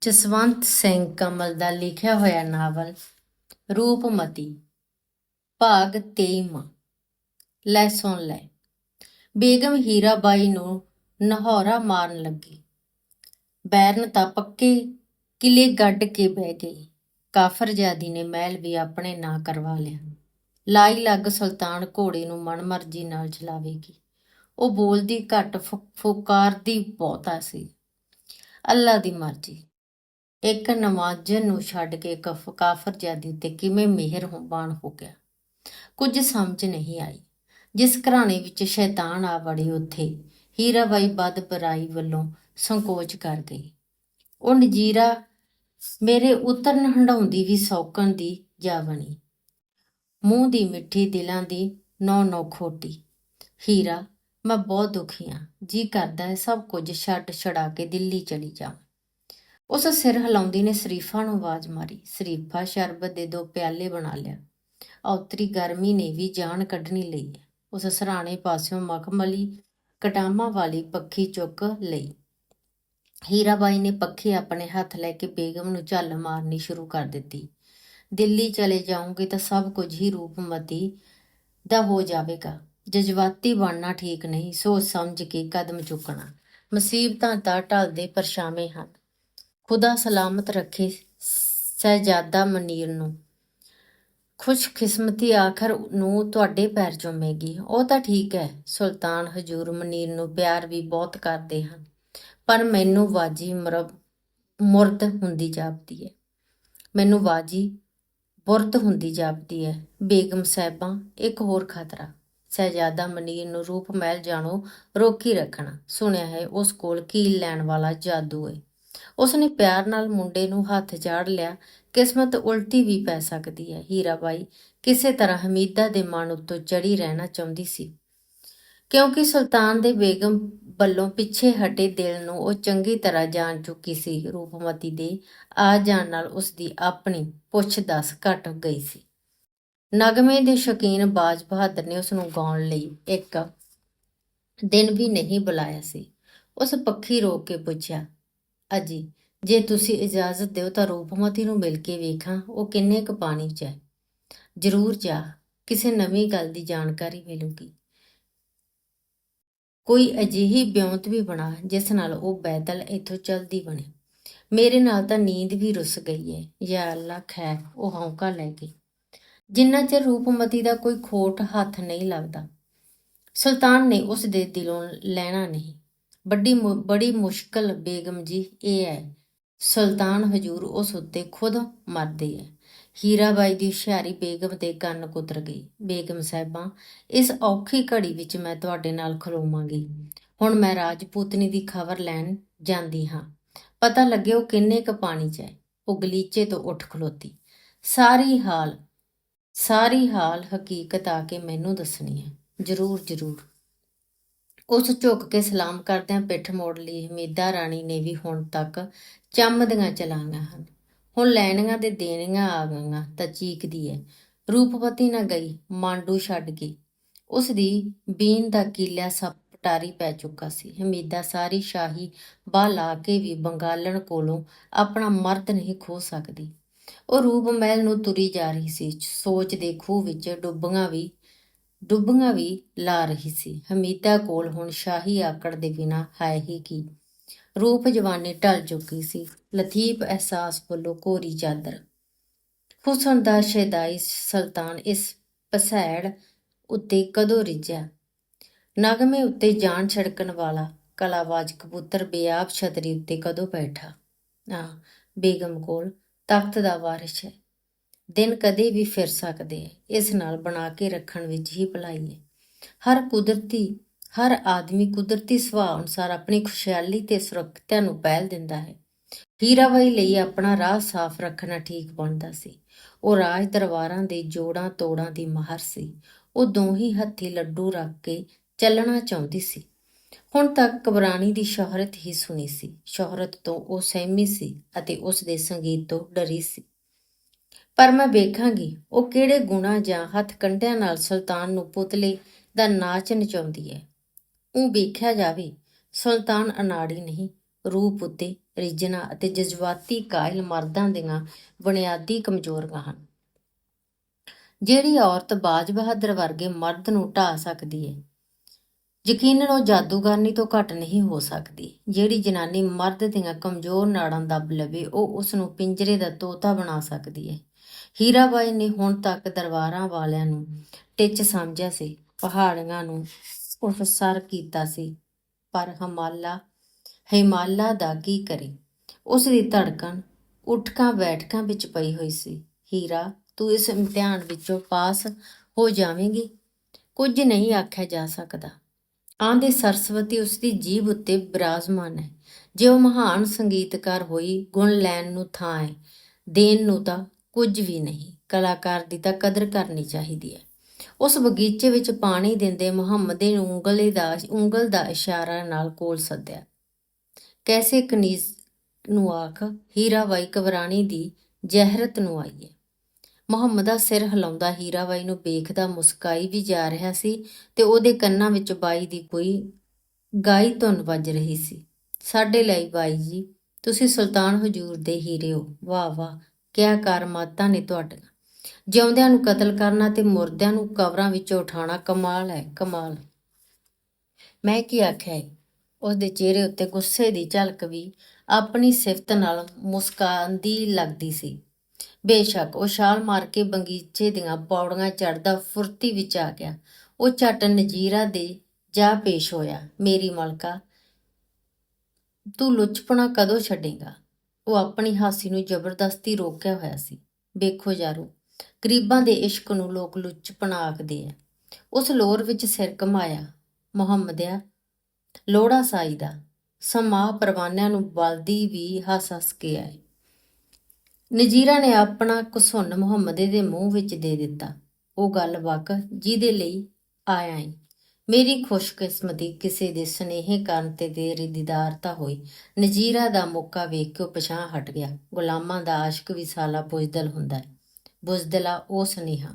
ਜਸਵੰਤ ਸਿੰਘ ਕਮਲ ਦਾ ਲਿਖਿਆ ਹੋਇਆ ਨਾਵਲ ਰੂਪਮਤੀ, ਭਾਗ 23ਵਾਂ ਲੈ ਸੁਣ ਲੈ। ਬੇਗਮ ਹੀਰਾਬਾਈ ਨੂੰ ਨਹੌਰਾ ਮਾਰਨ ਲੱਗੀ। ਬੈਰਨ ਤਾਂ ਪੱਕੇ ਕਿਲੇ ਗੱਡ ਕੇ ਬਹਿ ਗਈ। ਕਾਫਰਜ਼ਾਦੀ ਨੇ ਮਹਿਲ ਵੀ ਆਪਣੇ ਨਾਂ ਕਰਵਾ ਲਿਆ। ਲਾਈ ਲੱਗ ਸੁਲਤਾਨ ਘੋੜੇ ਨੂੰ ਮਨਮਰਜ਼ੀ ਨਾਲ ਚਲਾਵੇਗੀ। ਉਹ ਬੋਲਦੀ ਘੱਟ ਫੁ- ਫੁਕਾਰਦੀ ਬਹੁਤਾ ਸੀ। ਅੱਲਾ ਦੀ ਮਰਜ਼ੀ। ਇੱਕ ਨਮਾਜ਼ਨ ਨੂੰ ਛੱਡ ਕੇ ਕਫ ਕਾਫਰਜ਼ਾਦੀ ਉੱਤੇ ਕਿਵੇਂ ਮਿਹਰਬਾਨ ਹੋ ਗਿਆ? ਕੁਝ ਸਮਝ ਨਹੀਂ ਆਈ। ਜਿਸ ਘਰਾਣੇ ਵਿੱਚ ਸ਼ੈਤਾਨ ਆ ਵੜੇ, ਉੱਥੇ ਹੀਰਾਬਾਈ ਬਦ ਬਰਾਈ ਵੱਲੋਂ ਸੰਕੋਚ ਕਰ ਗਈ। ਉਹ ਨਜੀਰਾ ਮੇਰੇ ਉਤਰਨ ਹੰਡਾਉਂਦੀ ਵੀ ਸੌਕਣ ਦੀ ਜਾ ਬਣੀ। ਮੂੰਹ ਦੀ ਮਿੱਠੀ ਦਿਲਾਂ ਦੀ ਨੌ ਨੌ ਖੋਟੀ। ਹੀਰਾ, ਮੈਂ ਬਹੁਤ ਦੁਖੀ ਹਾਂ ਜੀ ਕਰਦਾ ਹੈ ਸਭ ਕੁਝ ਛੱਡ ਛੜਾ ਕੇ ਦਿੱਲੀ ਚਲੀ ਜਾਵਾਂ। ਉਸ ਸਿਰ ਹਿਲਾਉਂਦੀ ਨੇ ਸ਼ਰੀਫਾ ਨੂੰ ਆਵਾਜ਼ ਮਾਰੀ। ਸ਼ਰੀਫਾ ਸ਼ਰਬਤ ਦੇ ਦੋ ਪਿਆਲੇ ਬਣਾ ਲਿਆ। ਔਤਰੀ ਗਰਮੀ ਨੇ ਵੀ ਜਾਨ ਕੱਢਣੀ ਲਈ ਉਸ ਸਰਾਣੇ ਪਾਸਿਓਂ ਮਖਮਲੀ ਕਟਾਮਾਂ ਵਾਲੀ ਪੱਖੀ ਚੁੱਕ ਲਈ। ਹੀਰਾਬਾਈ ਨੇ ਪੱਖੀ ਆਪਣੇ ਹੱਥ ਲੈ ਕੇ ਬੇਗਮ ਨੂੰ ਝੱਲ ਮਾਰਨੀ ਸ਼ੁਰੂ ਕਰ ਦਿੱਤੀ। ਦਿੱਲੀ ਚਲੇ ਜਾਊਂਗੇ ਤਾਂ ਸਭ ਕੁਝ ਹੀ ਰੂਪਮਤੀ ਦਾ ਹੋ ਜਾਵੇਗਾ। ਜਜ਼ਬਾਤੀ ਬਣਨਾ ਠੀਕ ਨਹੀਂ, ਸੋਚ ਸਮਝ ਕੇ ਕਦਮ ਚੁੱਕਣਾ। ਮੁਸੀਬਤਾਂ ਤਾਂ ਟਲਦੇ ਪਰਛਾਵੇਂ ਹਨ। ਖੁਦਾ ਸਲਾਮਤ ਰੱਖੇ ਸਹਿਜਾਦਾ ਮਨੀਰ ਨੂੰ। ਖੁਸ਼ਕਿਸਮਤੀ ਆਖਰ ਨੂੰ ਤੁਹਾਡੇ ਪੈਰ ਚੁੰਮੇਗੀ। ਉਹ ਤਾਂ ਠੀਕ ਹੈ, ਸੁਲਤਾਨ ਹਜੂਰ ਮਨੀਰ ਨੂੰ ਪਿਆਰ ਵੀ ਬਹੁਤ ਕਰਦੇ ਹਨ, ਪਰ ਮੈਨੂੰ ਵਾਜੀ ਮਰਬ, ਮੁਰਦ ਹੁੰਦੀ ਜਾਪਦੀ ਹੈ। ਮੈਨੂੰ ਵਾਜੀ ਬੁਰਦ ਹੁੰਦੀ ਜਾਪਦੀ ਹੈ। ਬੇਗਮ ਸਾਹਿਬਾਂ, ਇੱਕ ਹੋਰ ਖਤਰਾ, ਸਹਿਜਾਦਾ ਮਨੀਰ ਨੂੰ ਰੂਪ ਮਹਿਲ ਜਾਣੋ, ਰੋਕੀ ਰੱਖਣਾ। ਸੁਣਿਆ ਹੈ, ਉਸ ਕੋਲ ਕੀਲ ਲੈਣ ਵਾਲਾ ਜਾਦੂ ਹੈ। ਉਸਨੇ ਪਿਆਰ ਨਾਲ ਮੁੰਡੇ ਨੂੰ ਹੱਥ ਚਾੜ ਲਿਆ। ਕਿਸਮਤ ਉਲਟੀ ਵੀ ਪੈ ਸਕਦੀ ਹੈ। ਹੀਰਾਬਾਈ ਕਿਸੇ ਤਰ੍ਹਾਂ ਹਮੀਦਾ ਦੇ ਮਨ ਉੱਤੋਂ ਚੜੀ ਰਹਿਣਾ ਚਾਹੁੰਦੀ ਸੀ। ਕਿਉਂਕਿ ਸੁਲਤਾਨ ਦੇ ਬੇਗਮ ਵੱਲੋਂ ਪਿੱਛੇ ਹਟੇ ਦਿਲ ਨੂੰ ਉਹ ਚੰਗੀ ਤਰ੍ਹਾਂ ਜਾਣ ਚੁੱਕੀ ਸੀ। ਰੂਪਮਤੀ ਦੇ ਆ ਜਾਣ ਨਾਲ ਉਸ ਦੀ ਆਪਣੀ ਪੁੱਛ ਦੱਸ ਘਟ ਗਈ ਸੀ। ਨਗਮੇ ਦੇ ਸ਼ੌਕੀਨ ਬਾਜ ਬਹਾਦਰ ਨੇ ਉਸ ਨੂੰ ਗਾਉਣ ਲਈ ਇੱਕ ਦਿਨ ਵੀ ਨਹੀਂ ਬੁਲਾਇਆ ਸੀ। ਉਸ ਪੱਖੀ ਰੋਕ ਕੇ ਪੁੱਛਿਆ ਅਜੀ, ਜੇ ਤੁਸੀਂ ਇਜਾਜ਼ਤ ਦਿਓ ਤਾਂ ਰੂਪਮਤੀ ਨੂੰ ਮਿਲ ਕੇ ਵੇਖਾਂ ਉਹ ਕਿੰਨੇ ਕੁ ਪਾਣੀ 'ਚ ਹੈ। ਜ਼ਰੂਰ ਜਾ, ਕਿਸੇ ਨਵੀਂ ਗੱਲ ਦੀ ਜਾਣਕਾਰੀ ਮਿਲੂਗੀ। ਕੋਈ ਅਜਿਹੀ ਬਿਉਂਤ ਵੀ ਬਣਾ, ਜਿਸ ਨਾਲ ਉਹ ਬੈਦਲ ਇੱਥੋਂ ਚਲਦੀ ਬਣੇ। ਮੇਰੇ ਨਾਲ ਤਾਂ ਨੀਂਦ ਵੀ ਰੁੱਸ ਗਈ ਹੈ ਯਾ ਅੱਲਾ ਖੈਰ, ਉਹ ਹੌਂਕਾ ਲੈ ਗਈ। ਜਿੰਨਾ ਚਿਰ ਰੂਪਮਤੀ ਦਾ ਕੋਈ ਖੋਟ ਹੱਥ ਨਹੀਂ ਲੱਗਦਾ, ਸੁਲਤਾਨ ਨੇ ਉਸ ਦੇ ਦਿਲੋਂ ਲੈਣਾ ਨਹੀਂ। ਵੱਡੀ ਮੁ- ਬੜੀ ਮੁਸ਼ਕਲ ਬੇਗਮ ਜੀ ਇਹ ਹੈ। ਸੁਲਤਾਨ ਹਜੂਰ ਉਸ ਉੱਤੇ ਖੁਦ ਮਰਦੇ ਹੈ ਹੀਰਾਬਾਈ ਦੀ ਹੁਸ਼ਿਆਰੀ ਬੇਗਮ ਦੇ ਕੰਨ ਕੁਤਰ ਗਈ। ਬੇਗਮ ਸਾਹਿਬਾਂ, ਇਸ ਔਖੀ ਘੜੀ ਵਿੱਚ ਮੈਂ ਤੁਹਾਡੇ ਨਾਲ ਖਲੋਵਾਂਗੀ। ਹੁਣ ਮੈਂ ਰਾਜਪੂਤਨੀ ਦੀ ਖਬਰ ਲੈਣ ਜਾਂਦੀ ਹਾਂ। ਪਤਾ ਲੱਗੇ ਉਹ ਕਿੰਨੇ ਕ ਪਾਣੀ 'ਚ ਹੈ। ਉਹ ਗਲੀਚੇ ਤੋਂ ਉੱਠ ਖਲੋਤੀ। ਸਾਰੀ ਹਾਲ ਸਾਰੀ ਹਾਲ ਹਕੀਕਤ ਆ ਕੇ ਮੈਨੂੰ ਦੱਸਣੀ ਹੈ। ਜ਼ਰੂਰ ਜ਼ਰੂਰ। ਉਸ ਝੁੱਕ ਕੇ ਸਲਾਮ ਕਰਦਿਆਂ ਪਿੱਠ ਮੋੜ ਲਈ ਹਮੀਦਾ ਰਾਣੀ ਨੇ ਵੀ ਹੁਣ ਤੱਕ ਚੰਮਦੀਆਂ ਚਲਾਈਆਂ ਹਨ। ਹੁਣ ਲੈਣੀਆਂ ਤੇ ਦੇਣੀਆਂ ਆ ਗਈਆਂ, ਤਾਂ ਚੀਕਦੀ ਹੈ ਰੂਪਵਤੀ ਨਾ ਗਈ, ਮਾਂਡੂ ਛੱਡ ਗਈ। ਉਸ ਦੀ ਬੀਨ ਦਾ ਕੀਲਿਆ ਸਭ ਪਟਾਰੀ ਪੈ ਚੁੱਕਾ ਸੀ। ਹਮੀਦਾ ਸਾਰੀ ਸ਼ਾਹੀ ਬਾਹ ਲਾ ਕੇ ਵੀ ਬੰਗਾਲਣ ਕੋਲੋਂ ਆਪਣਾ ਮਰਦ ਨਹੀਂ ਖੋ ਸਕਦੀ। ਉਹ ਰੂਪ ਮਹਿਲ ਨੂੰ ਤੁਰੀ ਜਾ ਰਹੀ ਸੀ। ਸੋਚ ਦੇ ਖੂਹ ਵਿੱਚ ਡੁੱਬੀਆਂ ਵੀ ਡੁੱਬੀਆਂ ਵੀ ਲਾ ਰਹੀ ਸੀ। ਹਮੀਦਾ ਕੋਲ ਹੁਣ ਸ਼ਾਹੀ ਆਕੜ ਦੇ ਬਿਨਾ ਹੈ ਹੀ ਕੀ? ਰੂਪ ਜਵਾਨੀ ਢਲ ਚੁੱਕੀ ਸੀ। ਲਤੀਫ ਅਹਿਸਾਸ ਵੱਲੋਂ ਕੋਰੀ ਚਾਦਰ। ਹੁਸਨ ਦਾ ਸ਼ੈਦਾਈ ਸੁਲਤਾਨ ਇਸ ਪਸੈੜ ਉੱਤੇ ਕਦੋਂ ਰਿਜਿਆ ਨਗਮੇ ਉੱਤੇ ਜਾਨ ਛੜਕਣ ਵਾਲਾ ਕਲਾਵਾਜ ਕਬੂਤਰ ਬੇਆਬ ਛਤਰੀ ਉੱਤੇ ਕਦੋਂ ਬੈਠਾ? ਆ ਬੇਗਮ ਕੋਲ ਤਖਤ ਦਾ ਵਾਰਿਸ ਹੈ। ਦਿਨ ਕਦੇ ਵੀ ਫਿਰ ਸਕਦੇ ਹੈ ਇਸ ਨਾਲ ਬਣਾ ਕੇ ਰੱਖਣ ਵਿੱਚ ਹੀ ਭਲਾਈ ਹੈ। ਹਰ ਕੁਦਰਤੀ, ਹਰ ਆਦਮੀ ਕੁਦਰਤੀ ਸੁਭਾਅ ਅਨੁਸਾਰ ਆਪਣੀ ਖੁਸ਼ਹਾਲੀ ਤੇ ਸੁਰੱਖਿਆ ਨੂੰ ਪਹਿਲ ਦਿੰਦਾ ਹੈ। ਹੀਰਾਬਾਈ ਲਈ ਆਪਣਾ ਰਾਹ ਸਾਫ਼ ਰੱਖਣਾ ਠੀਕ ਬਣਦਾ ਸੀ। ਉਹ ਰਾਜ ਦਰਬਾਰਾਂ ਦੇ ਜੋੜਾਂ ਤੋੜਾਂ ਦੀ ਮਾਹਰ ਸੀ। ਉਹ ਦੋਹੀ ਹੱਥੀ ਲੱਡੂ ਰੱਖ ਕੇ ਚੱਲਣਾ ਚਾਹੁੰਦੀ ਸੀ। ਹੁਣ ਤੱਕ ਕਬਰਾਨੀ ਦੀ ਸ਼ੋਹਰਤ ਹੀ ਸੁਣੀ ਸੀ। ਸ਼ੋਹਰਤ ਤੋਂ ਉਹ ਸਹਿਮੀ ਸੀ ਅਤੇ ਉਸ ਦੇ ਸੰਗੀਤ ਤੋਂ ਡਰੀ ਸੀ। ਪਰ ਮੈਂ ਵੇਖਾਂਗੀ ਉਹ ਕਿਹੜੇ ਗੁਣਾ ਜਾਂ ਹੱਥ ਕੰਡਿਆਂ ਨਾਲ ਸੁਲਤਾਨ ਨੂੰ ਪੁਤਲੇ ਦਾ ਨਾਚ ਨਚਾਉਂਦੀ ਹੈ। ਉਹ ਵੇਖਿਆ ਜਾਵੇ, ਸੁਲਤਾਨ ਅਨਾੜੀ ਨਹੀਂ ਰੂਪ ਉੱਤੇ ਰਿਜਨਾ ਅਤੇ ਜਜ਼ਬਾਤੀ ਕਾਇਲ ਮਰਦਾਂ ਦੀਆਂ ਬੁਨਿਆਦੀ ਕਮਜ਼ੋਰੀਆਂ ਹਨ। ਜਿਹੜੀ ਔਰਤ ਬਾਜ ਬਹਾਦਰ ਵਰਗੇ ਮਰਦ ਨੂੰ ਢਾ ਸਕਦੀ ਹੈ, ਯਕੀਨਨ ਉਹ ਜਾਦੂਗਰਨੀ ਤੋਂ ਘੱਟ ਨਹੀਂ ਹੋ ਸਕਦੀ। ਜਿਹੜੀ ਜਨਾਨੀ ਮਰਦ ਦੀਆਂ ਕਮਜ਼ੋਰ ਨਾੜਾਂ ਦੱਬ ਲਵੇ, ਉਹ ਉਸ ਨੂੰ ਪਿੰਜਰੇ ਦਾ ਤੋਤਾ ਬਣਾ ਸਕਦੀ ਹੈ। ਹੀਰਾਬਾਈ ਨੇ ਹੁਣ ਤੱਕ ਦਰਬਾਰਾਂ ਵਾਲਿਆਂ ਨੂੰ ਟਿੱਚ ਸਮਝਿਆ ਸੀ, ਪਹਾੜੀਆਂ ਨੂੰ ਉਫਸਰ ਕੀਤਾ ਸੀ, ਪਰ ਹਮਾਲਾ, ਹਿਮਾਲਾ ਦਾ ਕੀ ਕਰੇ? ਉਸ ਦੀ ਧੜਕਣ ਉੱਠਕਾਂ ਬੈਠਕਾਂ ਵਿੱਚ ਪਈ ਹੋਈ ਸੀ। ਹੀਰਾ, ਤੂੰ ਇਸ ਇਮਤਿਹਾਨ ਵਿੱਚੋਂ ਪਾਸ ਹੋ ਜਾਵੇਂਗੀ। ਕੁਝ ਨਹੀਂ ਆਖਿਆ ਜਾ ਸਕਦਾ। ਆਂਦੇ ਸਰਸਵਤੀ ਉਸ ਦੀ ਜੀਭ ਉੱਤੇ ਬਿਰਾਜਮਾਨ ਹੈ। ਜੇ ਉਹ ਮਹਾਨ ਸੰਗੀਤਕਾਰ ਹੋਈ, ਗੁਣ ਲੈਣ ਨੂੰ ਥਾਂ ਹੈ, ਦੇਣ ਨੂੰ ਤਾਂ ਕੁਝ ਵੀ ਨਹੀਂ। ਕਲਾਕਾਰ ਦੀ ਤਾਂ ਕਦਰ ਕਰਨੀ ਚਾਹੀਦੀ ਹੈ। ਉਸ ਬਗੀਚੇ ਵਿੱਚ ਪਾਣੀ ਦਿੰਦੇ ਮੁਹੰਮਦੇ ਨੂੰ ਉਂਗਲੇ ਦਾ, ਉਂਗਲ ਦਾ ਇਸ਼ਾਰਾ ਨਾਲ ਕੋਲ ਸੱਦਿਆ। ਕੈਸੇ ਕਨੀਜ਼ ਨੂੰ ਆਖ ਹੀਰਾਬਾਈ ਕਵਰਾਣੀ ਦੀ ਜ਼ਹਿਰਤ ਨੂੰ ਆਈ ਹੈ ਮੁਹੰਮਦ ਦਾ ਸਿਰ ਹਿਲਾਉਂਦਾ ਹੀਰਾਬਾਈ ਨੂੰ ਵੇਖਦਾ ਮੁਸਕਾਈ ਵੀ ਜਾ ਰਿਹਾ ਸੀ ਤੇ ਉਹਦੇ ਕੰਨਾਂ ਵਿੱਚ ਬਾਈ ਦੀ ਕੋਈ ਗਾਈ ਧੁਨ ਵੱਜ ਰਹੀ ਸੀ। ਸਾਡੇ ਲਈ ਬਾਈ ਜੀ, ਤੁਸੀਂ ਸੁਲਤਾਨ ਹਜੂਰ ਦੇ ਹੀਰੇ ਹੋ। ਵਾਹ ਵਾਹ ਕਿਆ ਕਰਮਾਤਾਂ ਨੇ ਤੁਹਾਡੀਆਂ? ਜਿਉਂਦਿਆਂ ਨੂੰ ਕਤਲ ਕਰਨਾ ਤੇ ਮੁਰਦਿਆਂ ਨੂੰ ਕਬਰਾਂ ਵਿੱਚੋਂ ਉਠਾਉਣਾ ਕਮਾਲ ਹੈ, ਕਮਾਲ। ਮੈਂ ਕੀ ਆਖਿਆ ਏ? ਉਸ ਦੇ ਚਿਹਰੇ ਉੱਤੇ ਗੁੱਸੇ ਦੀ ਝਲਕ ਵੀ ਆਪਣੀ ਸਿਫਤ ਨਾਲ ਮੁਸਕਾਨ ਦੀ ਲੱਗਦੀ ਸੀ। ਬੇਸ਼ੱਕ ਉਹ ਛਾਲ ਮਾਰ ਕੇ ਬਗੀਚੇ ਦੀਆਂ ਪੌੜੀਆਂ ਚੜਦਾ ਫੁਰਤੀ ਵਿੱਚ ਆ ਗਿਆ। ਉਹ ਝਟ ਨਜੀਰਾ ਦੇ ਜਾ ਪੇਸ਼ ਹੋਇਆ। ਮੇਰੀ ਮਲਕਾ, ਤੂੰ ਲੁੱਚਪਣਾ ਕਦੋਂ ਛੱਡੇਗਾ? ਉਹ ਆਪਣੀ ਹਾਸੀ ਨੂੰ ਜ਼ਬਰਦਸਤੀ ਰੋਕਿਆ ਹੋਇਆ ਸੀ। ਵੇਖੋ ਯਾਰੋ ਗਰੀਬਾਂ ਦੇ ਇਸ਼ਕ ਨੂੰ ਲੋਕ ਲੁਚਪਣਾ ਆਖਦੇ ਆ। ਉਸ ਲੋਰ ਵਿੱਚ ਸਿਰ ਘਮਾਇਆ ਮੁਹੰਮਦਿਆ ਲੋੜਾ ਸਾਈ ਦਾ, ਸਮਾ ਪਰਵਾਨਿਆਂ ਨੂੰ ਬਲਦੀ ਵੀ ਹੱਸ ਹੱਸ ਕੇ ਆਏ। ਨਜੀਰਾ ਨੇ ਆਪਣਾ ਕੁਸੁੰਨ ਮੁਹੰਮਦੇ ਦੇ ਮੂੰਹ ਵਿੱਚ ਦੇ ਦਿੱਤਾ। ਉਹ ਗੱਲ ਵਕ ਜਿਹਦੇ ਲਈ ਆਇਆ ਏ ਮੇਰੀ ਖੁਸ਼ਕਿਸਮਤੀ ਕਿਸੇ ਦੇ ਸੁਨੇਹੇ ਕਰਨ ਤੇ ਦੇਰੀ ਦੀਦਾਰਤਾ ਹੋਈ। ਨਜੀਰਾ ਦਾ ਮੌਕਾ ਵੇਖ ਕੇ ਉਹ ਪਛਾਣ ਹਟ ਗਿਆ। ਗੁਲਾਮਾਂ ਦਾ ਆਸ਼ਕ ਵੀ ਸਾਲਾ ਬੁਜ਼ਦਲ ਹੁੰਦਾ ਹੈ। ਬੁਜ਼ਦਲਾ ਉਹ ਸੁਨੇਹਾ,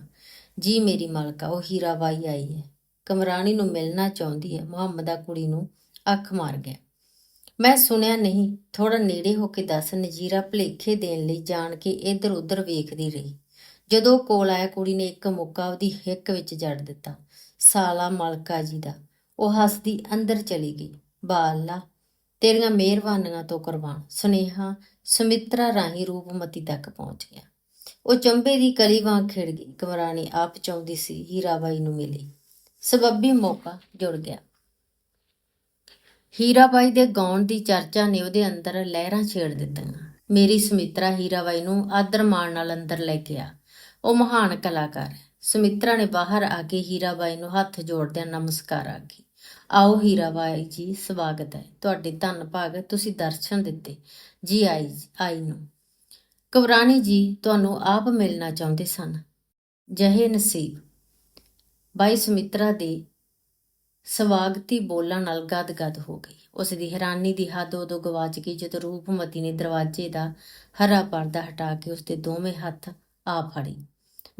ਜੀ ਮੇਰੀ ਮਲਕਾ, ਉਹ ਹੀਰਾਬਾਈ ਆਈ ਹੈ। ਕਮਰਾਣੀ ਨੂੰ ਮਿਲਣਾ ਚਾਹੁੰਦੀ ਹੈ। ਮੁਹੰਮਦਾ ਕੁੜੀ ਨੂੰ ਅੱਖ ਮਾਰ ਗਿਆ। ਮੈਂ ਸੁਣਿਆ ਨਹੀਂ। ਥੋੜਾ ਨੇੜੇ ਹੋ ਕੇ ਦੱਸ, ਨਜੀਰਾ ਭਲੇਖੇ ਦੇਣ ਲਈ ਜਾਣ ਕੇ ਇੱਧਰ ਉੱਧਰ ਵੇਖਦੀ ਰਹੀ। ਜਦੋਂ ਕੋਲ ਆਇਆ, ਕੁੜੀ ਨੇ ਇੱਕ ਮੁੱਕਾ ਉਹਦੀ ਹਿੱਕ ਵਿੱਚ ਜੜ ਦਿੱਤਾ। ਸਾਲਾ ਮਲਕਾ ਜੀ ਦਾ। ਉਹ ਹੱਸਦੀ ਅੰਦਰ ਚਲੀ ਗਈ। ਬਾਲਾ ਤੇਰੀਆਂ ਮਿਹਰਬਾਨੀਆਂ ਤੋਂ ਕੁਰਬਾਨ ਸੁਨੇਹਾ ਸੁਮਿਤਰਾ ਰਾਹੀਂ ਰੂਪਮਤੀ ਤੱਕ ਪਹੁੰਚ ਗਿਆ। ਉਹ ਚੰਬੇ ਦੀ ਕਲੀ ਵਾਂਗ ਖਿੜ ਗਈ। ਕਮਰਾਣੀ ਆਪ ਚਾਹੁੰਦੀ ਸੀ ਹੀਰਾਬਾਈ ਨੂੰ ਮਿਲੇ। ਸਬੱਬੀ ਮੌਕਾ ਜੁੜ ਗਿਆ। ਹੀਰਾਬਾਈ ਦੇ ਗਾਉਣ ਦੀ ਚਰਚਾ ਨੇ ਉਹਦੇ ਅੰਦਰ ਲਹਿਰਾਂ ਛੇੜ ਦਿੱਤੀਆਂ। ਮੇਰੀ ਸੁਮਿਤਰਾ ਹੀਰਾਬਾਈ ਨੂੰ ਆਦਰ ਮਾਣ ਨਾਲ ਅੰਦਰ ਲੈ ਗਿਆ ਉਹ ਮਹਾਨ ਕਲਾਕਾਰ ਹੈ। ਸੁਮਿਤਰਾ ਨੇ ਬਾਹਰ ਆ ਕੇ ਹੀਰਾਬਾਈ ਨੂੰ ਹੱਥ ਜੋੜਦਿਆਂ ਨਮਸਕਾਰ ਆਖੀ। ਆਓ ਹੀਰਾਬਾਈ ਜੀ, ਸਵਾਗਤ ਹੈ। ਤੁਹਾਡੇ ਧੰਨ ਭਾਗ, ਤੁਸੀਂ ਦਰਸ਼ਨ ਦਿੱਤੇ ਜੀ ਆਈ ਆਈ ਨੂੰ। ਕਵਰਾਣੀ ਜੀ, ਤੁਹਾਨੂੰ ਆਪ ਮਿਲਣਾ ਚਾਹੁੰਦੇ ਸਨ। ਜਹੇ ਨਸੀਬ। ਬਾਈ ਸੁਮਿਤਰਾ ਦੇ ਸਵਾਗਤੀ ਬੋਲਾਂ ਨਾਲ ਗਦ-ਗਦ ਹੋ ਗਈ। ਉਸ ਦੀ ਹੈਰਾਨੀ ਦੀ ਹੱਦ ਉਦੋਂ ਗਵਾਚ ਗਈ ਜਦੋਂ ਰੂਪਮਤੀ ਨੇ ਦਰਵਾਜ਼ੇ ਦਾ ਹਰਾ ਪਰਦਾ ਹਟਾ ਕੇ ਉਸ ਦੇ ਦੋਵੇਂ ਹੱਥ ਆ ਫੜੀ।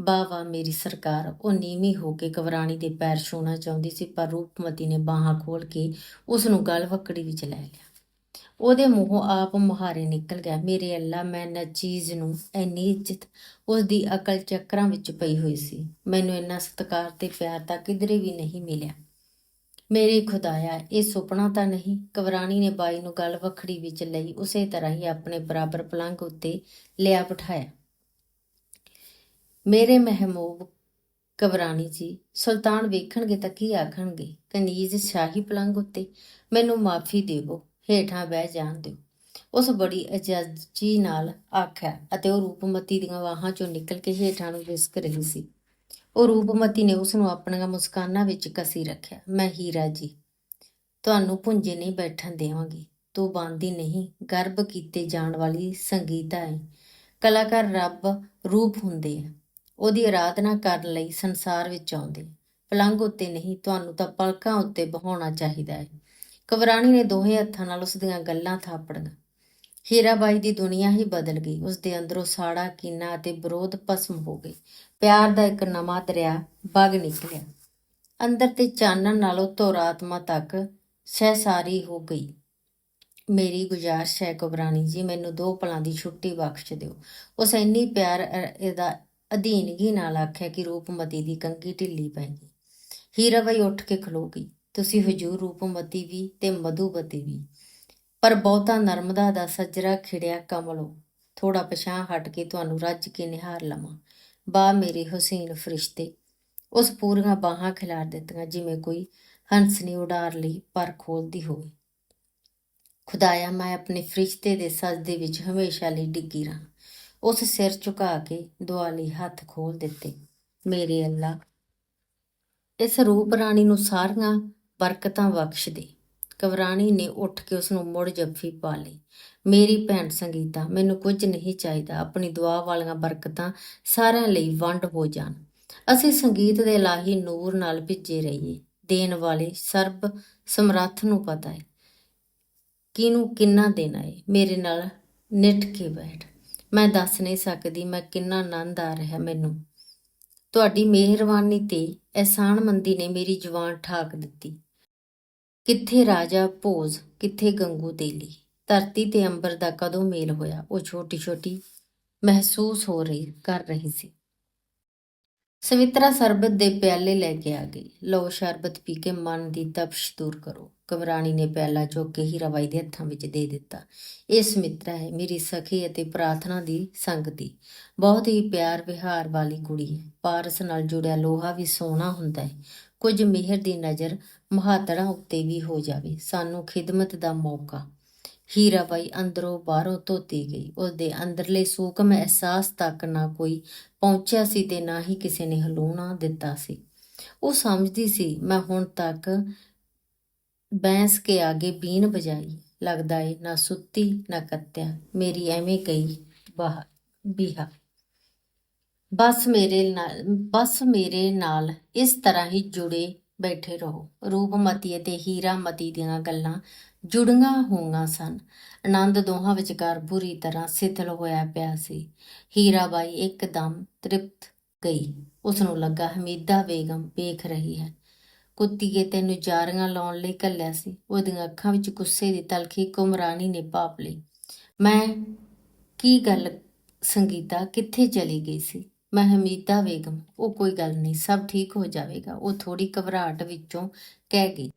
ਬਾਵਾ ਮੇਰੀ ਸਰਕਾਰ। ਉਹ ਨੀਵੀਂ ਹੋ ਕੇ ਕਵਰਾਣੀ ਦੇ ਪੈਰ ਛੂਣਾ ਚਾਹੁੰਦੀ ਸੀ, ਪਰ ਰੂਪਮਤੀ ਨੇ ਬਾਹਾਂ ਖੋਲ ਕੇ ਉਸ ਨੂੰ ਗਲ ਵਕੜੀ ਵਿੱਚ ਲੈ ਲਿਆ। ਉਹਦੇ ਮੂੰਹੋਂ ਆਪ ਮੁਹਾਰੇ ਨਿਕਲ ਗਿਆ। ਮੇਰੇ ਅੱਲਾ, ਮੈਂ ਨਾ ਚੀਜ਼ ਨੂੰ ਐਨੀ ਇੱਜ਼ਤ ਉਸ ਦੀ ਅਕਲ ਚੱਕਰਾਂ ਵਿੱਚ ਪਈ ਹੋਈ ਸੀ। ਮੈਨੂੰ ਇੰਨਾ ਸਤਿਕਾਰ ਤੇ ਪਿਆਰ ਤਾਂ ਕਿਧਰੇ ਵੀ ਨਹੀਂ ਮਿਲਿਆ। ਮੇਰੇ ਖੁਦਾਇਆ, ਇਹ ਸੁਪਨਾ ਤਾਂ ਨਹੀਂ? ਕਵਰਾਣੀ ਨੇ ਬਾਈ ਨੂੰ ਗਲ ਵਖੜੀ ਵਿੱਚ ਲਈ, ਉਸੇ ਤਰ੍ਹਾਂ ਹੀ ਆਪਣੇ ਬਰਾਬਰ ਪਲੰਘ ਉੱਤੇ ਲਿਆ ਬਿਠਾਇਆ। ਮੇਰੇ ਮਹਿਮੂਬ ਕਵਰਾਣੀ ਜੀ, ਸੁਲਤਾਨ ਵੇਖਣਗੇ ਤਾਂ ਕੀ ਆਖਣਗੇ? ਕਨੀਜ਼ ਸ਼ਾਹੀ ਪਲੰਘ ਉੱਤੇ ਮੈਨੂੰ ਮਾਫੀ ਦੇਵੋ, ਹੇਠਾਂ ਬਹਿ ਜਾਣ ਦਿਓ। ਉਸ ਬੜੀ ਅਜਾਜੀ ਨਾਲ ਆਖਿਆ ਅਤੇ ਉਹ ਰੂਪਮਤੀ ਦੀਆਂ ਵਾਹਾਂ ਚੋਂ ਨਿਕਲ ਕੇ ਹੇਠਾਂ ਨੂੰ ਵਿਸਕ ਰਹੀ ਸੀ। ਉਹ ਰੂਪਮਤੀ ਨੇ ਉਸ ਨੂੰ ਆਪਣੀਆਂ ਮੁਸਕਾਨਾਂ ਵਿੱਚ ਕਸੀ ਰੱਖਿਆ। ਮੈਂ ਹੀਰਾ ਜੀ, ਤੁਹਾਨੂੰ ਪੁੰਜੇ ਨਹੀਂ ਬੈਠਣ ਦੇਵਾਂਗੀ। ਤੂੰ ਬੰਦੀ ਨਹੀਂ, ਗਰਭ ਕੀਤੇ ਜਾਣ ਵਾਲੀ ਸੰਗੀਤਾ ਹੈ। ਕਲਾਕਾਰ ਰੱਬ ਰੂਪ ਹੁੰਦੇ ਆ। ਉਹਦੀ ਆਰਾਧਨਾ ਕਰਨ ਲਈ ਸੰਸਾਰ ਵਿੱਚ ਆਉਂਦੇ। ਪਲੰਘ ਉੱਤੇ ਨਹੀਂ, ਤੁਹਾਨੂੰ ਤਾਂ ਪਲਕਾਂ ਉੱਤੇ ਬਹਾਉਣਾ ਚਾਹੀਦਾ ਹੈ। ਕਵਰਾਣੀ ਨੇ ਦੋਹੇ ਹੱਥਾਂ ਨਾਲ ਉਸ ਦੀਆਂ ਗੱਲਾਂ ਥਾਪੜੀਆਂ। ਹੀਰਾਬਾਈ ਦੀ ਦੁਨੀਆ ਹੀ ਬਦਲ ਗਈ। ਉਸ ਦੇ ਅੰਦਰੋਂ ਸਾੜਾ, ਕੀਨਾ ਅਤੇ ਵਿਰੋਧ ਭਸਮ ਹੋ ਗਏ। ਪਿਆਰ ਦਾ ਇੱਕ ਨਵਾਂ ਦਰਿਆ ਵਗ ਨਿਕਲਿਆ। ਅੰਦਰ ਤੇ ਚਾਨਣ ਨਾਲੋਂ ਧੁਰ ਆਤਮਾ ਤੱਕ ਸਹਿਸਾਰੀ ਹੋ ਗਈ। ਮੇਰੀ ਗੁਜ਼ਾਰਿਸ਼ ਹੈ ਕੁਬਰਾਨੀ ਜੀ, ਮੈਨੂੰ ਦੋ ਪਲਾਂ ਦੀ ਛੁੱਟੀ ਬਖਸ਼ ਦਿਓ। ਉਸ ਇੰਨੀ ਪਿਆਰ ਅ- ਇਹਦਾ ਅਧੀਨਗੀ ਨਾਲ ਆਖਿਆ ਕਿ ਰੂਪਮਤੀ ਦੀ ਕੰਗੀ ਢਿੱਲੀ ਪੈ ਗਈ। ਹੀਰਾਬਾਈ ਉੱਠ ਕੇ ਖਲੋ ਗਈ। ਤੁਸੀਂ ਹਜੂਰ ਰੂਪਮਤੀ ਵੀ ਤੇ ਮਧੂਬਤੀ ਵੀ। ਪਰ ਬਹੁਤਾ ਨਰਮਦਾ ਦਾ ਸੱਜਰਾ ਖਿੜਿਆ ਕਮਲੋ। ਥੋੜਾ ਪਛਾਂ ਹਟ ਕੇ ਤੁਹਾਨੂੰ ਰੱਜ ਕੇ ਨਿਹਾਰ ਲਵਾਂ। ਬਾ ਮੇਰੇ ਹੁਸੈਨ ਫਰਿਸ਼ਤੇ। ਉਸ ਪੂਰੀਆਂ ਬਾਹਾਂ ਖਿਲਾਰ ਦਿੱਤੀਆਂ ਜਿਵੇਂ ਕੋਈ ਹੰਸਨੀ ਉਡਾਰ ਲਈ ਪਰ ਖੋਲਦੀ ਹੋਵੇ। ਖੁਦਾਇਆ, ਮੈਂ ਆਪਣੇ ਫਰਿਸ਼ਤੇ ਦੇ ਸਜਦੇ ਵਿੱਚ ਹਮੇਸ਼ਾ ਲਈ ਡਿੱਗੀ ਰਹਾਂ। ਉਸ ਸਿਰ ਝੁਕਾ ਕੇ ਦੁਆਲੀ ਹੱਥ ਖੋਲ ਦਿੱਤੇ। ਮੇਰੇ ਅੱਲਾ, ਇਸ ਰੂਪ ਰਾਣੀ ਨੂੰ ਸਾਰੀਆਂ ਬਰਕਤਾਂ ਬਖਸ਼ ਦੇ। ਕਵਰਾਣੀ ਨੇ ਉੱਠ ਕੇ ਉਸ ਨੂੰ ਮੁੜ ਜੱਫੀ ਪਾ ਲਈ। ਮੇਰੀ ਭੈਣ ਸੰਗੀਤਾ, ਮੈਨੂੰ ਕੁਝ ਨਹੀਂ ਚਾਹੀਦਾ। ਆਪਣੀ ਦੁਆ ਵਾਲੀਆਂ ਬਰਕਤਾਂ ਸਾਰਿਆਂ ਲਈ ਵੰਡ ਹੋ ਜਾਣ। ਅਸੀਂ ਸੰਗੀਤ ਦੇ ਇਲਾਹੀ ਨੂਰ ਨਾਲ ਭਿੱਜੇ ਰਹੀਏ। ਦੇਣ ਵਾਲੇ ਸਰਬ ਸਮਰੱਥ ਨੂੰ ਪਤਾ ਹੈ। ਕਿਹਨੂੰ ਕਿੰਨਾ ਦੇਣਾ ਹੈ? ਮੇਰੇ ਨਾਲ ਨਿੱਠ ਕੇ ਬੈਠ। ਮੈਂ ਦੱਸ ਨਹੀਂ ਸਕਦੀ ਮੈਂ ਕਿੰਨਾ ਆਨੰਦ ਆ ਰਿਹਾ ਮੈਨੂੰ। ਤੁਹਾਡੀ ਮਿਹਰਬਾਨੀ ਤੇ ਅਹਿਸਾਨਮੰਦੀ ਨੇ ਮੇਰੀ ਜਵਾਨ ਠਾਕ ਦਿੱਤੀ। ਕਿੱਥੇ ਰਾਜਾ ਭੋਜ, ਕਿੱਥੇ ਗੰਗੂ ਤੇਲੀ। ਧਰਤੀ ਤੇ ਅੰਬਰ ਦਾ ਕਦੋਂ ਮੇਲ ਹੋਇਆ, ਉਹ ਛੋਟੀ ਛੋਟੀ ਮਹਿਸੂਸ ਹੋ ਰਹੀ, ਕਰ ਰਹੀ ਸੀ। ਸਵਿਤਰਾ ਸਰਬਤ ਦੇ ਪਿਆਲੇ ਲੈ ਕੇ ਆ ਗਈ। ਲਓ ਸ਼ਰਬਤ ਪੀ ਕੇ ਮਨ ਦੀ ਤਪਸ਼ ਦੂਰ ਕਰੋ। ਕਮਰਾਣੀ ਨੇ ਪਿਆਲਾ ਚੁੱਕ ਕੇ ਹੀਰਾਬਾਈ ਦੇ ਹੱਥਾਂ ਵਿੱਚ ਦੇ ਦਿੱਤਾ। ਇਹ ਸੁਮਿਤਰਾ ਹੈ, ਮੇਰੀ ਸਖੀ ਅਤੇ ਪ੍ਰਾਰਥਨਾ ਦੀ ਸੰਗਤੀ ਬਹੁਤ ਹੀ ਪਿਆਰ ਵਿਹਾਰ ਵਾਲੀ ਕੁੜੀ ਹੈ। ਪਾਰਸ ਨਾਲ ਜੁੜਿਆ ਲੋਹਾ ਵੀ ਸੋਹਣਾ ਹੁੰਦਾ ਹੈ। ਕੁਝ ਮਿਹਰ ਦੀ ਨਜ਼ਰ ਮਹਾਤੜਾ ਉੱਤੇ ਵੀ ਹੋ ਜਾਵੇ। ਸਾਨੂੰ ਖਿਦਮਤ ਦਾ ਮੌਕਾ ਹੀਰਾਬਾਈ ਅੰਦਰੋਂ ਬਾਹਰੋਂ ਧੋਤੀ ਗਈ। ਉਸਦੇ ਅੰਦਰਲੇ ਸੂਖਮ ਅਹਿਸਾਸ ਤੱਕ ਨਾ ਕੋਈ ਪਹੁੰਚਿਆ ਸੀ ਤੇ ਨਾ ਹੀ ਕਿਸੇ ਨੇ ਹਲੂਣਾ ਦਿੱਤਾ ਸੀ। ਉਹ ਸਮਝਦੀ ਸੀ, ਮੈਂ ਹੁਣ ਤੱਕ ਬੈਂਸ ਕੇ ਆਗੇ ਬੀਨ ਵਜਾਈ ਲੱਗਦਾ ਏ ਨਾ ਸੁੱਤੀ, ਨਾ ਕੱਤਿਆ। ਮੇਰੀ ਐਵੇਂ ਗਈ ਬਾਹ, ਬਿਹਾ। ਬਸ ਮੇਰੇ ਨਾਲ, ਬਸ ਮੇਰੇ ਨਾਲ ਇਸ ਤਰ੍ਹਾਂ ਹੀ ਜੁੜੇ ਬੈਠੇ ਰਹੋ। ਰੂਪਮਤੀ ਅਤੇ ਹੀਰਾਮਤੀ ਦੀਆਂ ਗੱਲਾਂ ਜੁੜੀਆਂ ਹੋਈਆਂ ਸਨ। ਆਨੰਦ ਦੋਹਾਂ ਵਿਚਕਾਰ ਬੁਰੀ ਤਰ੍ਹਾਂ ਸਿਥਲ ਹੋਇਆ ਪਿਆ ਸੀ। ਹੀਰਾਬਾਈ ਇੱਕਦਮ ਤ੍ਰਿਪਤ ਗਈ। ਉਸ ਨੂੰ ਲੱਗਾ, ਹਮੀਦਾ ਬੇਗਮ ਵੇਖ ਰਹੀ ਹੈ। ਕੁੱਤੀਏ ਤੈਨੂੰ ਜਾਰੀਆਂ ਲਾਉਣ ਲਈ ਘੱਲਿਆ ਸੀ। ਉਹਦੀਆਂ ਅੱਖਾਂ ਵਿੱਚ ਗੁੱਸੇ ਦੀ ਤਲਖੀ ਕੁਮਰਾਨੀ ਨੇ ਭਾਪ ਲਈ। ਮੈਂ ਕੀ ਗੱਲ, ਸੰਗੀਤਾ, ਕਿੱਥੇ ਚਲੀ ਗਈ ਸੀ? ਮੈਂ ਹਮੀਦਾ ਬੇਗਮ, ਉਹ ਕੋਈ ਗੱਲ ਨਹੀਂ, ਸਭ ਠੀਕ ਹੋ ਜਾਵੇਗਾ। ਉਹ ਥੋੜੀ ਘਬਰਾਹਟ ਵਿੱਚੋਂ ਕਹਿ ਗਈ।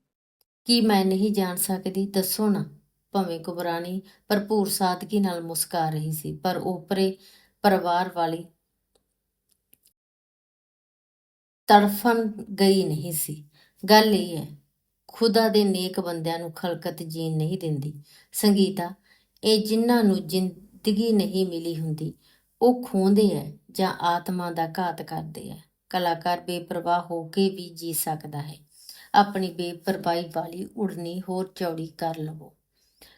ਕੀ ਮੈਂ ਨਹੀਂ ਜਾਣ ਸਕਦੀ? ਦੱਸੋ ਨਾ। ਭਵੇਂ ਕੁਬਰਾਨੀ ਭਰਪੂਰ ਸਾਦਗੀ ਨਾਲ ਮੁਸਕਾ ਰਹੀ ਸੀ, ਪਰ ਉਪਰੇ ਪਰਿਵਾਰ ਵਾਲੀ ਤੜਫਣ ਗਈ ਨਹੀਂ ਸੀ। ਗੱਲ ਇਹ ਹੈ, ਖੁਦਾ ਦੇ ਨੇਕ ਬੰਦਿਆਂ ਨੂੰ ਖਲਕਤ ਜੀਣ ਨਹੀਂ ਦਿੰਦੀ। ਸੰਗੀਤਾ, ਇਹ ਜਿਨ੍ਹਾਂ ਨੂੰ ਜ਼ਿੰਦਗੀ ਨਹੀਂ ਮਿਲੀ ਹੁੰਦੀ, ਉਹ ਖੋਂਦੇ ਐ ਜਾਂ ਆਤਮਾ ਦਾ ਘਾਤ ਕਰਦੇ ਐ। ਕਲਾਕਾਰ ਬੇਪਰਵਾਹ ਹੋ ਕੇ ਵੀ ਜੀ ਸਕਦਾ ਹੈ। ਆਪਣੀ ਬੇਪਰਵਾਹੀ ਵਾਲੀ ਉੜਨੀ ਹੋਰ ਚੌੜੀ ਕਰ ਲਵੋ।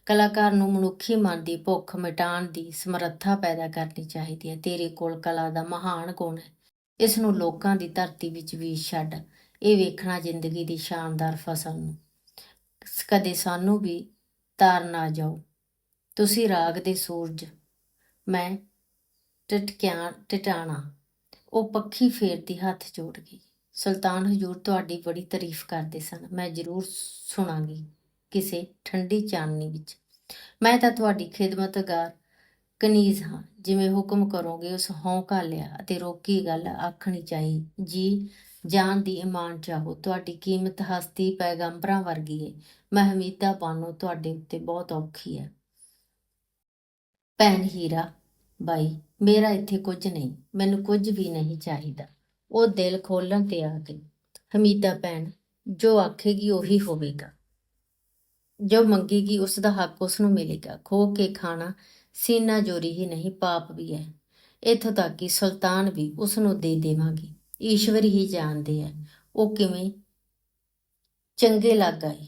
ਕਲਾਕਾਰ ਨੂੰ ਮਨੁੱਖੀ ਮਨ ਦੀ ਭੁੱਖ ਮਿਟਾਉਣ ਦੀ ਸਮਰੱਥਾ ਪੈਦਾ ਕਰਨੀ ਚਾਹੀਦੀ ਹੈ। ਤੇਰੇ ਕੋਲ ਕਲਾ ਦਾ ਮਹਾਨ ਗੁਣ ਹੈ। ਇਸ ਨੂੰ ਲੋਕਾਂ ਦੀ ਧਰਤੀ ਵਿੱਚ ਵੀ ਛੱਡ। ਇਹ ਵੇਖਣਾ ਜ਼ਿੰਦਗੀ ਦੀ ਸ਼ਾਨਦਾਰ ਫਸਲ ਨੂੰ। ਕਦੇ ਸਾਨੂੰ ਵੀ ਤਾਰ ਨਾ ਜਾਓ। ਤੁਸੀਂ ਰਾਗ ਦੇ ਸੂਰਜ, ਮੈਂ ਟਟਕਿਆਂ, ਟਟਾਣਾ। ਉਹ ਪੱਖੀ ਫੇਰਦੀ ਹੱਥ ਜੋੜ ਗਈ। ਸੁਲਤਾਨ ਹਜੂਰ ਤੁਹਾਡੀ ਬੜੀ ਤਾਰੀਫ ਕਰਦੇ ਸਨ। ਮੈਂ ਜ਼ਰੂਰ ਸੁਣਾਂਗੀ ਕਿਸੇ ਠੰਡੀ ਚਾਨਣੀ ਵਿੱਚ। ਮੈਂ ਤਾਂ ਤੁਹਾਡੀ ਖਿਦਮਤਗਾਰ ਕਨੀਜ਼ ਹਾਂ। ਜਿਵੇਂ ਹੁਕਮ ਕਰੋਗੇ, ਉਸ ਹੌਂਕਾ ਲਿਆ ਅਤੇ ਰੋਕੀ ਗੱਲ ਆਖਣੀ ਚਾਹੀ। ਜੀ, ਜਾਨ ਦੀ ਇਮਾਨ ਚਾਹੋ। ਤੁਹਾਡੀ ਕੀਮਤ ਹਸਤੀ ਪੈਗੰਬਰਾਂ ਵਰਗੀ ਹੈ ਮੈਂ ਹਮੀਦਾ ਬਾਨੋ ਤੁਹਾਡੇ ਉੱਤੇ ਬਹੁਤ ਔਖੀ ਹੈ ਭੈਣ ਹੀਰਾ, ਬਾਈ, ਮੇਰਾ ਇੱਥੇ ਕੁਝ ਨਹੀਂ। ਮੈਨੂੰ ਕੁਝ ਵੀ ਨਹੀਂ ਚਾਹੀਦਾ। ਉਹ ਦਿਲ ਖੋਲਣ ਤੇ ਆ ਗਈ। ਹਮੀਦਾ ਭੈਣ, ਜੋ ਆਖੇਗੀ ਉਹੀ ਹੋਵੇਗਾ। ਜੋ ਮੰਗੇਗੀ ਉਸ ਦਾ ਹੱਕ ਉਸ ਨੂੰ ਮਿਲੇਗਾ। ਖੋ ਕੇ ਖਾਣਾ ਸੀਨਾ ਜੋਰੀ ਹੀ ਨਹੀਂ, ਪਾਪ ਵੀ ਹੈ। ਇਥੋਂ ਤੱਕ ਕਿ ਸੁਲਤਾਨ ਵੀ ਉਸ ਨੂੰ ਦੇ ਦੇਵਾਂਗੀ। ਈਸ਼ਵਰ ਹੀ ਜਾਣਦੇ ਹੈ ਉਹ ਕਿਵੇਂ ਚੰਗੇ ਲੱਗ ਆਏ।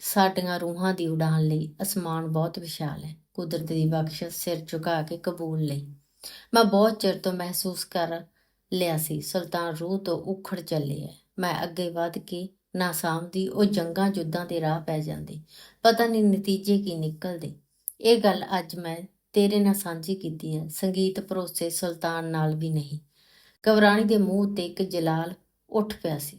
ਸਾਡੀਆਂ ਰੂਹਾਂ ਦੀ ਉਡਾਨ ਲਈ ਅਸਮਾਨ ਬਹੁਤ ਵਿਸ਼ਾਲ ਹੈ। ਕੁਦਰਤ ਦੀ ਬਖਸ਼ਿਸ਼ ਸਿਰ ਝੁਕਾ ਕੇ ਕਬੂਲ ਲਈ। ਮੈਂ ਬਹੁਤ ਚਿਰ ਤੋਂ ਮਹਿਸੂਸ ਕਰ ਲਿਆ ਸੀ। ਸੁਲਤਾਨ ਰੂਹ ਤੋਂ ਉਖੜ ਚੱਲੇ ਹੈ ਮੈਂ ਅੱਗੇ ਵੱਧ ਕੇ ਨਾ ਸਾਂਭਦੀ, ਉਹ ਜੰਗਾਂ ਜੁੱਦਾਂ 'ਤੇ ਰਾਹ ਪੈ ਜਾਂਦੇ। ਪਤਾ ਨਹੀਂ ਨਤੀਜੇ ਕੀ ਨਿਕਲਦੇ। ਇਹ ਗੱਲ ਅੱਜ ਮੈਂ ਤੇਰੇ ਨਾਲ ਸਾਂਝੀ ਕੀਤੀ ਹੈ ਸੰਗੀਤ ਭਰੋਸੇ ਸੁਲਤਾਨ ਨਾਲ ਵੀ ਨਹੀਂ। ਕਵਰਾਣੀ ਦੇ ਮੂੰਹ ਉੱਤੇ ਇੱਕ ਜਲਾਲ ਉੱਠ ਪਿਆ ਸੀ।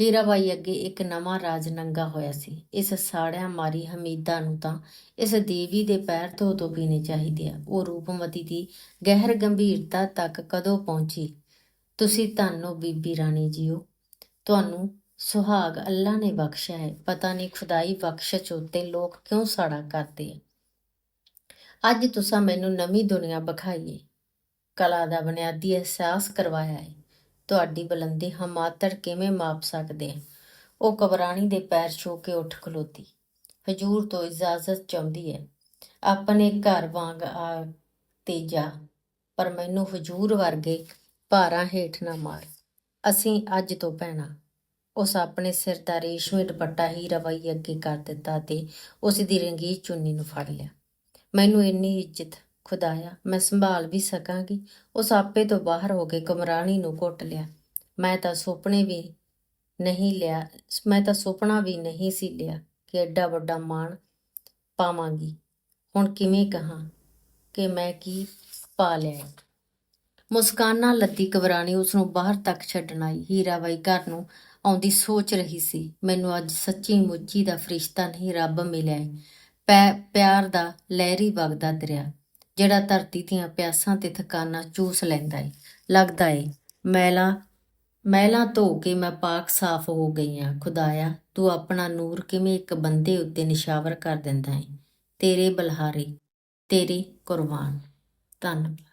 ਹੀਰਾਬਾਈ ਅੱਗੇ ਇੱਕ ਨਵਾਂ ਰਾਜ ਨੰਗਾ ਹੋਇਆ ਸੀ। ਇਸ ਸਾੜਿਆ ਮਾਰੀ ਹਮੀਦਾ ਨੂੰ ਤਾਂ ਇਸ ਦੇਵੀ ਦੇ ਪੈਰ ਧੋ ਧੋ ਪੀਣੇ ਚਾਹੀਦੇ ਆ। ਉਹ ਰੂਪਮਤੀ ਦੀ ਗਹਿਰ ਗੰਭੀਰਤਾ ਤੱਕ ਕਦੋਂ ਪਹੁੰਚੀ? ਤੁਸੀਂ ਧੰਨੋ ਬੀਬੀ ਰਾਣੀ ਜੀਓ। ਤੁਹਾਨੂੰ ਸੁਹਾਗ ਅੱਲਾ ਨੇ ਬਖਸ਼ਿਆ ਹੈ। ਪਤਾ ਨਹੀਂ ਖੁਦਾਈ ਬਖਸ਼ਿਸ਼ ਉੱਤੇ ਲੋਕ ਕਿਉਂ ਸਾੜਾ ਕਰਦੇ ਆ। ਅੱਜ ਤੁਸੀਂ ਮੈਨੂੰ ਨਵੀਂ ਦੁਨੀਆ ਵਿਖਾਈਏ। ਕਲਾ ਦਾ ਬੁਨਿਆਦੀ ਅਹਿਸਾਸ ਕਰਵਾਇਆ ਹੈ। ਤੁਹਾਡੀ ਬੁਲੰਦੀ ਹਮਾਤਰ ਕਿਵੇਂ ਮਾਪ ਸਕਦੇ ਹਾਂ? ਉਹ ਕਬਰਾਣੀ ਦੇ ਪੈਰ ਛੋ ਕੇ ਉੱਠ ਖਲੋਤੀ। ਹਜੂਰ ਤੋਂ ਇਜਾਜ਼ਤ ਚਾਹੁੰਦੀ ਹੈ। ਆਪਣੇ ਘਰ ਵਾਂਗ ਆ ਤੇ ਜਾ। ਪਰ ਮੈਨੂੰ ਹਜੂਰ ਵਰਗੇ ਭਾਰਾਂ ਹੇਠ ਨਾ ਮਾਰ। ਅਸੀਂ ਅੱਜ ਤੋਂ ਪਹਿਣਾ ਉਸ ਆਪਣੇ ਸਿਰ ਦਾ ਰੇਸ਼ਮੀ ਦੁਪੱਟਾ ਹੀ ਰਵਾਈ ਅੱਗੇ ਕਰ ਦਿੱਤਾ ਤੇ ਉਸ ਦੀ ਰੰਗੀਨ ਚੁੰਨੀ ਨੂੰ ਫੜ ਲਿਆ। ਮੈਨੂੰ ਇੰਨੀ ਇੱਜ਼ਤ, ਖੁਦਾਇਆ, ਮੈਂ ਸੰਭਾਲ ਵੀ ਸਕਾਂਗੀ। ਉਸ ਆਪੇ ਤੋਂ ਬਾਹਰ ਹੋ ਕੇ ਕਮਰਾਣੀ ਨੂੰ ਘੁੱਟ ਲਿਆ। ਮੈਂ ਤਾਂ ਸੁਪਨੇ ਵੀ ਨਹੀਂ ਲਿਆ, ਮੈਂ ਤਾਂ ਸੁਪਨਾ ਵੀ ਨਹੀਂ ਸੀ ਲਿਆ ਕਿ ਐਡਾ ਵੱਡਾ ਮਾਣ ਪਾਵਾਂਗੀ। ਹੁਣ ਕਿਵੇਂ ਕਹਾਂ ਕਿ ਮੈਂ ਕੀ ਪਾ ਲਿਆ? ਮੁਸਕਾਨਾ ਲੱਦੀ ਕਬਰਾਣੀ ਉਸ ਨੂੰ ਬਾਹਰ ਤੱਕ ਛੱਡਣ ਆਈ। ਹੀਰਾਬਾਈ ਘਰ ਨੂੰ ਆਉਂਦੀ ਸੋਚ ਰਹੀ ਸੀ, ਮੈਨੂੰ ਅੱਜ ਸੱਚੀ ਮੁੱਚੀ ਦਾ ਫਰਿਸ਼ਤਾ ਨਹੀਂ ਰੱਬ ਮਿਲਿਆ ਹੈ। ਪੈ, ਪਿਆਰ ਦਾ ਲਹਿਰੀ ਵਗਦਾ ਦਰਿਆ, ਜਿਹੜਾ ਧਰਤੀ ਦੀਆਂ ਪਿਆਸਾਂ ਤੇ ਥਕਾਨਾਂ ਚੂਸ ਲੈਂਦਾ ਏ। ਲੱਗਦਾ ਏ, ਮੈਲਾ, ਮੈਲਾਂ ਧੋ ਕੇ ਮੈਂ ਪਾਕ ਸਾਫ਼ ਹੋ ਗਈ ਹਾਂ ਖੁਦਾਇਆ, ਤੂੰ ਆਪਣਾ ਨੂਰ ਕਿਵੇਂ ਇੱਕ ਬੰਦੇ ਉੱਤੇ ਨਿਸ਼ਾਵਰ ਕਰ ਦਿੰਦਾ ਏ? ਤੇਰੇ ਬਲਹਾਰੇ, ਤੇਰੇ ਕੁਰਬਾਨ। ਧੰਨਵਾਦ।